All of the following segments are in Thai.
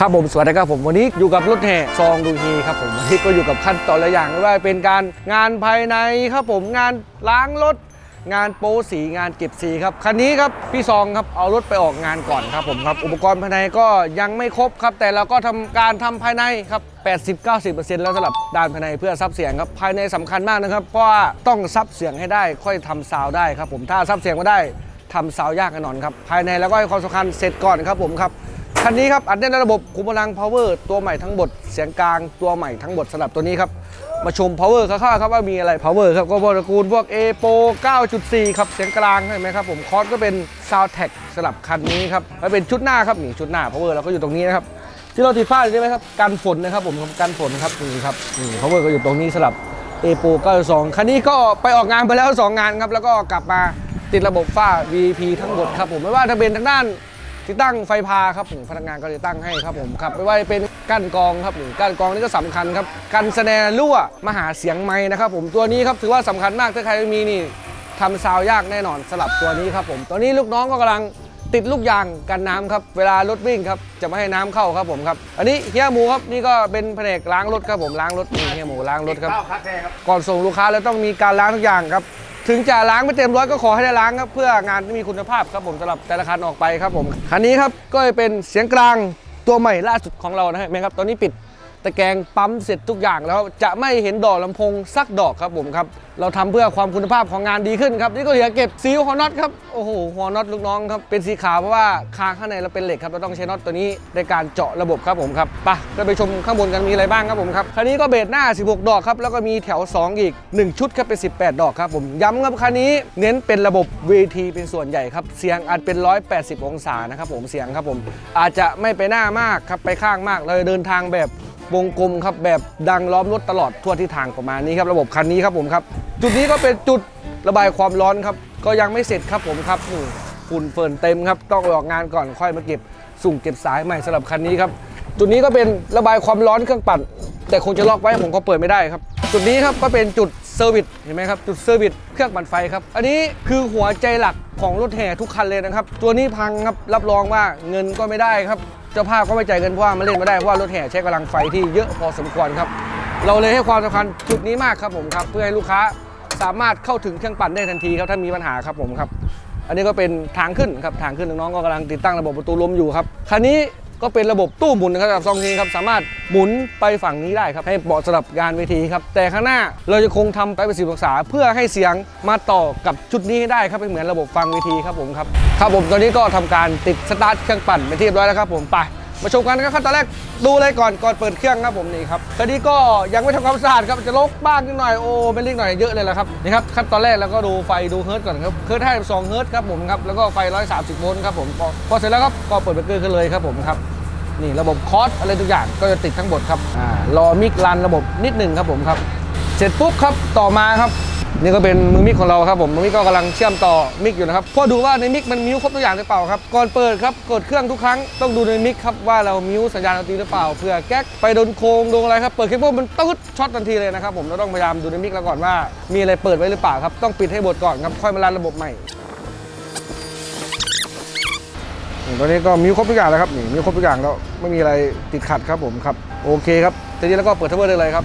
ครับผมสวัสดีครับผมวันนี้อยู่กับรถแห่ซองดูฮีครับผมวันนี้ก็อยู่กับขั้นตอนหลายอย่างไม่ว่าเป็นการงานภายในครับผมงานล้างรถงานโปะสีงานเก็บสีครับคันนี้ครับพี่ซองครับเอารถไปออกงานก่อนครับผมครับอุปกรณ์ภายในก็ยังไม่ครบครับ แต่เราก็ทำการทำภายในครับ80-90%แล้วสำหรับด้านภายในเพื่อซับเสียงครับภายในสำคัญมากนะครับเพราะว่าต้องซับเสียงให้ได้ค่อยทำซาวได้ครับผมถ้าซับเสียงไม่ได้ทำซาวยากแน่นอนครับภายในแล้วก็ให้ความสำคัญเสร็จก่อนครับผมครับ คันนี้ครับอัดแน่นระบบคุมพลัง power ตัวใหม่ทั้งหมดเสียงกลางตัวใหม่ทั้งหมดสำหรับตัวนี้ครับ มาชม power คร่าวๆครับว่ามีอะไร power ครับก็พวกตระกูลพวก a p o 9.4 ครับเสียงกลางใช่ไหมครับผมคอร์สก็เป็น sound tag สำหรับคันนี้ครับแล้วเป็นชุดหน้าครับนี่ชุดหน้า power เราก็อยู่ตรงนี้นะครับที่เราติดฝ้าใช่ไหมครับกันฝนนะครับผมกันฝนครับนี่ครับนี่ power ก็อยู่ตรงนี้สำหรับ a p o 92 คันนี้ก็ไปออกงานไปแล้ว 2 งานครับแล้วก็กลับมาติดระบบฝ้า VP ทั้งหมดครับผมไม่ว่าจะเป็นทางด้าน ติดตั้งไฟพาครับผมพนักงานก็ติดตั้งให้ครับผมครับไม่ว่าจะเป็นกั้นกรองครับนี่กั้นกรองนี่ก็สำคัญครับกันแสดงรั่วมาหาเสียงไม้นะครับผมตัวนี้ครับถือว่าสำคัญมากถ้าใครไม่มีนี่ทำซาวยากแน่นอนสลับตัวนี้ครับผมตัวนี้ลูกน้องก็กำลังติดลูกยางกันน้ำครับเวลารถวิ่งครับจะไม่ให้น้ำเข้าครับผมครับ อันนี้เฮียหมูครับนี่ก็เป็นแผนกล้างรถครับผมล้างรถนี่เฮียหมูล้างรถครับข้าวคัดแท้ครับก่อนส่งลูกค้าแล้วต้องมีการล้างทุกอย่างครับ ถึงจะล้างไม่เต็มร้อยก็ขอให้ได้ล้างครับเพื่องานที่มีคุณภาพครับผมสำหรับแต่ละคันออกไปครับผมคันนี้ครับก็จะเป็นเสียงกลางตัวใหม่ล่าสุดของเรานะฮะแม่ครับตอนนี้ปิดะแกรงปั๊มเสร็จทุกอย่างแล้วจะไม่เห็นดอกลำโพงสักดอกครับผมครับ เราทำเพื่อความคุณภาพของงานดีขึ้นครับนี่ก็เหลือเก็บซีลหัวน็อตครับโอ้โหหัวน็อตลูกน้องครับเป็นสีขาวเพราะว่าคางข้างในเราเป็นเหล็กครับเราต้องใช้น็อตตัวนี้ในการเจาะระบบครับผมครับไปก็ไปชมข้างบนกันมีอะไรบ้างครับผมครับคันนี้ก็เบสหน้า 16 ดอกครับแล้วก็มีแถว 2 อีก 1 ชุดครับเป็น 18 ดอกครับผมย้ำครับคันนี้เน้นเป็นระบบ VT เป็นส่วนใหญ่ครับเสียงอาจเป็น 180 องศานะครับผมเสียงครับผมอาจจะไม่ไปหน้ามากครับไปข้างมากเราเดินทางแบบ วงกลมครับแบบดังล้อมรถตลอดทั่วทิศทางประมาณนี้ครับระบบคันนี้ครับผมครับ จุดนี้ก็เป็นจุดระบายความร้อนครับ ก็ยังไม่เสร็จครับผมครับนี่ฝุ่นเฟิร์นเต็มครับต้องออกงานก่อนค่อยมาเก็บสุ่งเก็บสายใหม่สำหรับคันนี้ครับจุดนี้ก็เป็นระบายความร้อนเครื่องปั่นแต่คงจะล็อกไว้ผมก็เปิดไม่ได้ครับ จุดนี้ครับก็เป็นจุด เซอร์วิสเห็นไหมครับจุดเซอร์วิสเครื่องปั่นไฟครับ อันนี้คือหัวใจหลักของรถแห่ทุกคันเลยนะครับ ตัวนี้พังครับรับรองว่าเงินก็ไม่ได้ครับเจ้าภาพก็ไม่จ่ายเงินเพราะว่ามันเล่นไม่ได้เพราะว่ารถแห่ใช้กำลังไฟที่เยอะพอสมควรครับ เราเลยให้ความสำคัญจุดนี้มากครับผมครับเพื่อให้ลูกค้าสามารถเข้าถึงเครื่องปั่นได้ทันทีครับถ้ามีปัญหาครับผมครับ อันนี้ก็เป็นทางขึ้นครับทางขึ้นน้องๆก็กำลังติดตั้งระบบประตูลมอยู่ครับคันนี้ ก็เป็นระบบตู้หมุนนะครับสำหรับซองนี้ครับสามารถหมุนไปฝั่งนี้ได้ครับให้เหมาะสำหรับงานเวทีครับแต่ข้างหน้าเราจะคงทำไปเป็นสิบองศาเพื่อให้เสียงมาต่อกับจุดนี้ให้ได้ครับเป็นเหมือนระบบฟังเวทีครับผมครับครับผมตอนนี้ก็ทำการติดสตาร์ทเครื่องปั่นไปที่เรียบร้อยแล้วครับผมไป มาชมกันครับขั้นตอนแรกดูเลยก่อนก่อนเปิดเครื่องครับผมนี่ครับคันนี้ก็ยังไม่ทำความสะอาดครับจะลกบ้างนิดหน่อยโอ้เป็นลิกหน่อยเยอะเลยละครับนี่ครับขั้นตอนแรกแล้วก็ดูไฟดูเฮิร์ตก่อนครับเฮิร์ตให้2เฮิร์ตครับผมครับแล้วก็ไฟ 130โวลต์ครับผมพอพอเสร็จแล้วครับก็เปิดเบรกเกอร์ขึ้นเลยครับผมครับนี่ระบบคอร์สอะไรทุกอย่างก็จะติดทั้งหมดครับอ่ารอมิกรันระบบนิดหนึ่งครับผมครับเสร็จปุ๊บครับต่อมาครับ นี่ก็เป็นมือมิกของเราครับผมมือมิกก็กำลังเชื่อมต่อมิกอยู่นะครับพอดูว่าในมิกมันมิวครบทุกอย่างหรือเปล่าครับก่อนเปิดครับกดเครื่องทุกครั้งต้องดูในมิกครับว่าเรามิวสัญญาณดนตรีหรือเปล่าเผื่อแก๊กไปโดนโคงโดนอะไรครับเปิดเคเบิลมันตืดช็อตทันทีเลยนะครับผมเราต้องพยายามดูในมิกแล้วก่อนว่า มีอะไรเปิดไว้หรือเปล่าครับต้องปิดให้หมดก่อนครับค่อยมารันระบบใหม่ตอนนี้ก็มิวครบทุกอย่างแล้วครับนี่มิวครบทุกอย่างแล้วไม่มีอะไรติดขัดครับผมครับโอเคครับทีนี้แล้วก็เปิดทับเบอร์ได้เลยครับ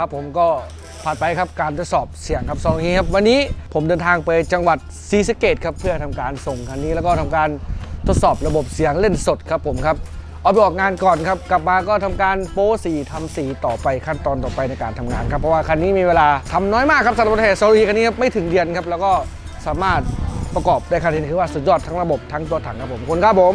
ครับผมก็ผ่านไปครับการทดสอบเสียงครับสองนี้ครับวันนี้ผมเดินทางไปจังหวัดศรีสะเกดครับเพื่อทำการส่งคันนี้แล้วก็ทำการทดสอบระบบเสียงเล่นสดครับผมครับเอาไปออกงานก่อนครับกลับมาก็ทำการโป้สีทำสีต่อไปขั้นตอนต่อไปในการทำงานครับเพราะว่าคันนี้มีเวลาทำน้อยมากครับสำหรับรถแห่โซลีคันนี้ครับไม่ถึงเดือนครับแล้วก็สามารถประกอบได้คันนี้ถือว่าสุดยอดทั้งระบบทั้งตัวถังครับผมคุณครับผม